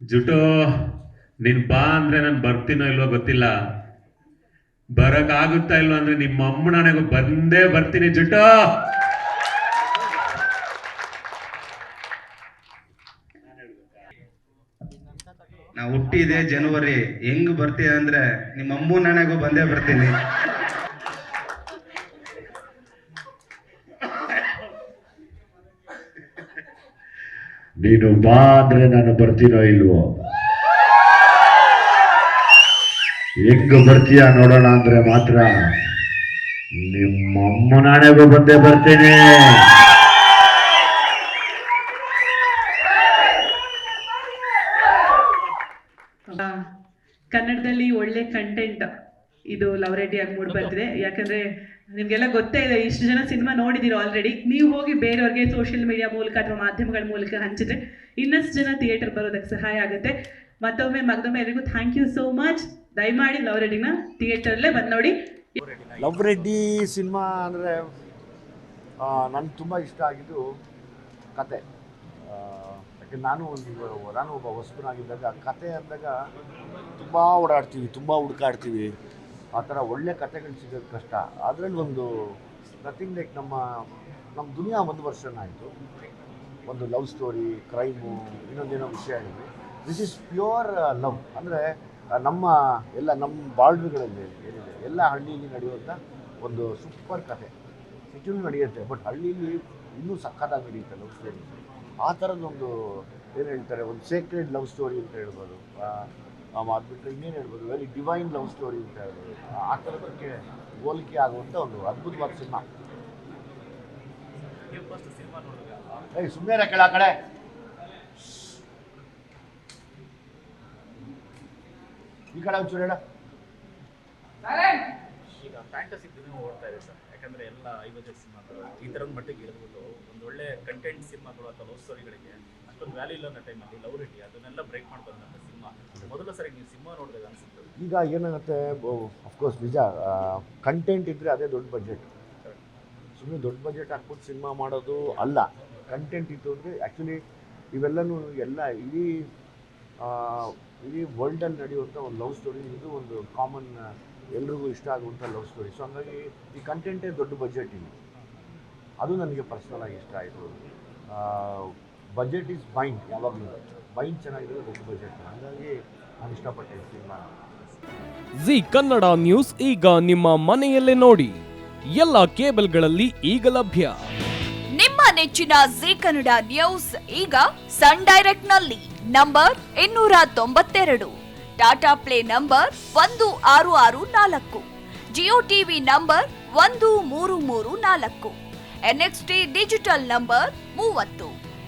ಜುಟು, ನೀನ್ ಬಾ ಅಂದ್ರೆ ನಾನು ಬರ್ತೀನೋ ಇಲ್ವೋ ಗೊತ್ತಿಲ್ಲ. ಬರಕ್ ಆಗುತ್ತಾ ಇಲ್ವೋ ಅಂದ್ರೆ ನಿಮ್ಮ ಅಮ್ಮನಾಣೆಗೂ ಬಂದೇ ಬರ್ತೀನಿ ಜುಟು. ನಾ ಹುಟ್ಟಿದೆ ಜನವರಿ ಹೆಂಗ್ ಬರ್ತೀಯ ಅಂದ್ರೆ ನಿಮ್ಮ ಅಮ್ಮು ನನಗೂ ಬಂದೇ ಬರ್ತೀನಿ. ನೀನು ಬಾ ಅಂದ್ರೆ ನಾನು ಬರ್ತೀನೋ ಇಲ್ವೋ? ಹೆಂಗ್ ಬರ್ತೀಯ ನೋಡೋಣ ಅಂದ್ರೆ ಮಾತ್ರ ನಿಮ್ಮಮ್ಮ ನಾಳೆಗೂ ಬಂದೇ ಬರ್ತೀನಿ. ಕನ್ನಡದಲ್ಲಿ ಒಳ್ಳೆ ಕಂಟೆಂಟ್ ಇದು ಲವ್ ರೆಡಿಯಾಗಿ ಮೂಡ್ ಬರ್ತಿದೆ ಯಾಕಂದ್ರೆ ನಿಮ್ಗೆಲ್ಲ ಗೊತ್ತೇ ಇದೆ, ಇಷ್ಟು ಜನ ಸಿನಿಮಾ ನೋಡಿದ್ದೀರೋ ಆಲ್ರೆಡಿ ನೀವು ಹೋಗಿ ಬೇರೆಯವ್ರಿಗೆ ಸೋಷಿಯಲ್ ಮೀಡಿಯಾ ಮೂಲಕ ಅಥವಾ ಮಾಧ್ಯಮಗಳ ಮೂಲಕ ಹಂಚಿದ್ರೆ ಇನ್ನಷ್ಟು ಜನ ಥಿಯೇಟರ್ ಬರೋದಕ್ಕೆ ಸಹಾಯ ಆಗುತ್ತೆ. ಮತ್ತೊಮ್ಮೆ ಮಗದೊಮ್ಮೆ ಎಲ್ರಿಗೂ ಥ್ಯಾಂಕ್ ಯು ಸೋ ಮಚ್ ದಯಮಾಡಿ ಲವ್ ರೆಡ್ಡಿನ ಥಿಯೇಟರ್ಲೇ ಬಂದು ನೋಡಿ. ಲವ್ ರೆಡ್ಡಿ ಸಿನಿಮಾ ಅಂದರೆ ನನಗೆ ತುಂಬ ಇಷ್ಟ ಆಗಿದ್ದು ಕತೆ. ಯಾಕೆ ನಾನು ಒಂದು ನಾನು ಒಬ್ಬ ಹೊಸಬನಾಗಿದ್ದಾಗ ಕತೆ ಅಂದಾಗ ತುಂಬ ಓಡಾಡ್ತೀವಿ, ತುಂಬ ಹುಡುಕಾಡ್ತೀವಿ. ಆ ಥರ ಒಳ್ಳೆ ಕತೆಗಳು ಸಿಗೋದು ಕಷ್ಟ. ಅದರಲ್ಲಿ ಒಂದು ನಥಿಂಗ್ ಲೈಕ್ ನಮ್ಮ ನಮ್ಮ ದುನಿಯಾ ಒಂದು ವರ್ಷನ ಆಯಿತು. ಒಂದು ಲವ್ ಸ್ಟೋರಿ ಕ್ರೈಮು ಇನ್ನೊಂದೇನೋ ವಿಷಯ ಆಗಿದೆ ದಿಸ್ ಇಸ್ ಪ್ಯೂರ್ ಲವ್ ಅಂದರೆ ನಮ್ಮ ಎಲ್ಲ ನಮ್ಮ ಬಾಳ್ವೆಗಳಲ್ಲಿ ಏನಿದೆ, ಎಲ್ಲ ಹಳ್ಳಿಯಲ್ಲಿ ನಡೆಯುವಂಥ ಒಂದು ಸೂಪರ್ ಕಥೆ. ಸಿಟಿಲಿ ನಡೆಯುತ್ತೆ ಬಟ್ ಹಳ್ಳಿಯಲ್ಲಿ ಇನ್ನೂ ಸಖತ್ತಾಗಿ ನಡೆಯುತ್ತೆ ಲವ್ ಸ್ಟೋರಿ ಆ ಥರದ್ದೊಂದು, ಏನು ಹೇಳ್ತಾರೆ, ಒಂದು ಸೇಕ್ರೆಡ್ ಲವ್ ಸ್ಟೋರಿ ಅಂತ ಹೇಳ್ಬೋದು. ಅದು ಬಿಟ್ಟರೆ ಇನ್ನೇನು ಹೇಳ್ಬೋದು? ವೆರಿ ಡಿವೈನ್ ಲವ್ ಸ್ಟೋರಿ ಅಂತ ಹೇಳ್ಬೋದು. ಆ ಥರದಕ್ಕೆ ಹೋಲಿಕೆ ಆಗುವಂಥ ಒಂದು ಅದ್ಭುತವಾದ ಸಿನಿಮಾ. ಏಯ್ ಸುಮ್ಮನೆ ಕೆಳ ಕಡೆ. ಈ ಕಡೆ ಒಂಚೂರು ಹೇಳ. ಈಗ ಫ್ಯಾಂಟಸಿ ಸಿನಿಮಾ ಓಡ್ತಾ ಇದೆ ಸರ್? ಯಾಕಂದ್ರೆ ಎಲ್ಲ ಐವತ್ತು ಸಿನಿಮಾಗಳು ಈ ಥರದ ಮಟ್ಟಿಗೆ ಇಳಿದ್ಬಿಟ್ಟು ಒಂದು ಒಳ್ಳೆ ಕಂಟೆಂಟ್ ಸಿನಿಮಾಗಳು ಅಥವಾ ಲವ್ ಸ್ಟೋರಿಗಳಿಗೆ ಅಷ್ಟೊಂದು ವ್ಯಾಲ್ಯೂ ಇಲ್ಲ ಅನ್ನೋ ಟೈಮಲ್ಲಿ ಲವ್ ರೆಡಿ ಅದನ್ನೆಲ್ಲ ಬ್ರೇಕ್ ಮಾಡ್ಬಂದ ಸಿನಿಮಾ. ಮೊದಲ ಸರಿ ನೀವು ಸಿನಿಮಾ ನೋಡಿದಾಗ ಅನ್ಸುತ್ತೆ ಈಗ ಏನಾಗುತ್ತೆ ಅಫ್ಕೋರ್ಸ್ ನಿಜ ಕಂಟೆಂಟ್ ಇದ್ದರೆ ಅದೇ ದೊಡ್ಡ ಬಜೆಟ್ ಸುಮ್ಮನೆ ದೊಡ್ಡ ಬಜೆಟ್ ಹಾಕ್ಬಿಟ್ಟು ಸಿನಿಮಾ ಮಾಡೋದು ಅಲ್ಲ. ಕಂಟೆಂಟ್ ಇತ್ತು ಅಂದರೆ ಆ್ಯಕ್ಚುಲಿ ಇವೆಲ್ಲನೂ ಎಲ್ಲ ಇಡೀ ಇಡೀ ವರ್ಲ್ಡಲ್ಲಿ ನಡೆಯುವಂಥ ಒಂದು ಲವ್ ಸ್ಟೋರಿ ಇದು ಒಂದು ಕಾಮನ್ ಎಲ್ರಿಗೂ ಇಷ್ಟ ಆಗುವಂಥ ಲವ್ ಸ್ಟೋರಿ ಸೊ ಹಂಗಾಗಿ ಈ ಕಂಟೆಂಟೇ ದೊಡ್ಡ ಬಜೆಟ್ ಇದು ಅದು ನನಗೆ ಪರ್ಸ್ನಲಾಗಿ ಇಷ್ಟ ಆಯಿತು. ಬಜೆಟ್ ಈಸ್ ಬೈಂಡ್ ಯಾವಾಗಲೂ ಬೈಂಡ್ ಚೆನ್ನಾಗಿರೋದು ದೊಡ್ಡ ಬಜೆಟ್ ಹಾಗಾಗಿ ನಾನು ಇಷ್ಟಪಟ್ಟೆ ಈ ಸಿನಿಮಾ ಜಿ ಕನ್ನಡ ನ್ಯೂಸ್ ಈಗ ನಿಮ್ಮ ಮನೆಯಲ್ಲೇ ನೋಡಿ. ಎಲ್ಲ ಕೇಬಲ್ಗಳಲ್ಲಿ ಈಗ ಲಭ್ಯ. ನಿಮ್ಮ ನೆಚ್ಚಿನ ಜಿ ಕನ್ನಡ ನ್ಯೂಸ್ ಈಗ ಸನ್ ಡೈರೆಕ್ಟ್ನಲ್ಲಿ ನಂಬರ್ ಇನ್ನೂರ ತೊಂಬತ್ತೆರಡು. ಟಾಟಾ ಪ್ಲೇ ನಂಬರ್ ಒಂದು ಆರು ಆರು ನಾಲ್ಕು. ಜಿಯೋ ಟಿವಿ ನಂಬರ್ ಒಂದು ಮೂರು ಮೂರು ನಾಲ್ಕು. ಎನ್ಎಕ್ಸ್ಟಿ ಡಿಜಿಟಲ್ ನಂಬರ್ ಮೂವತ್ತು.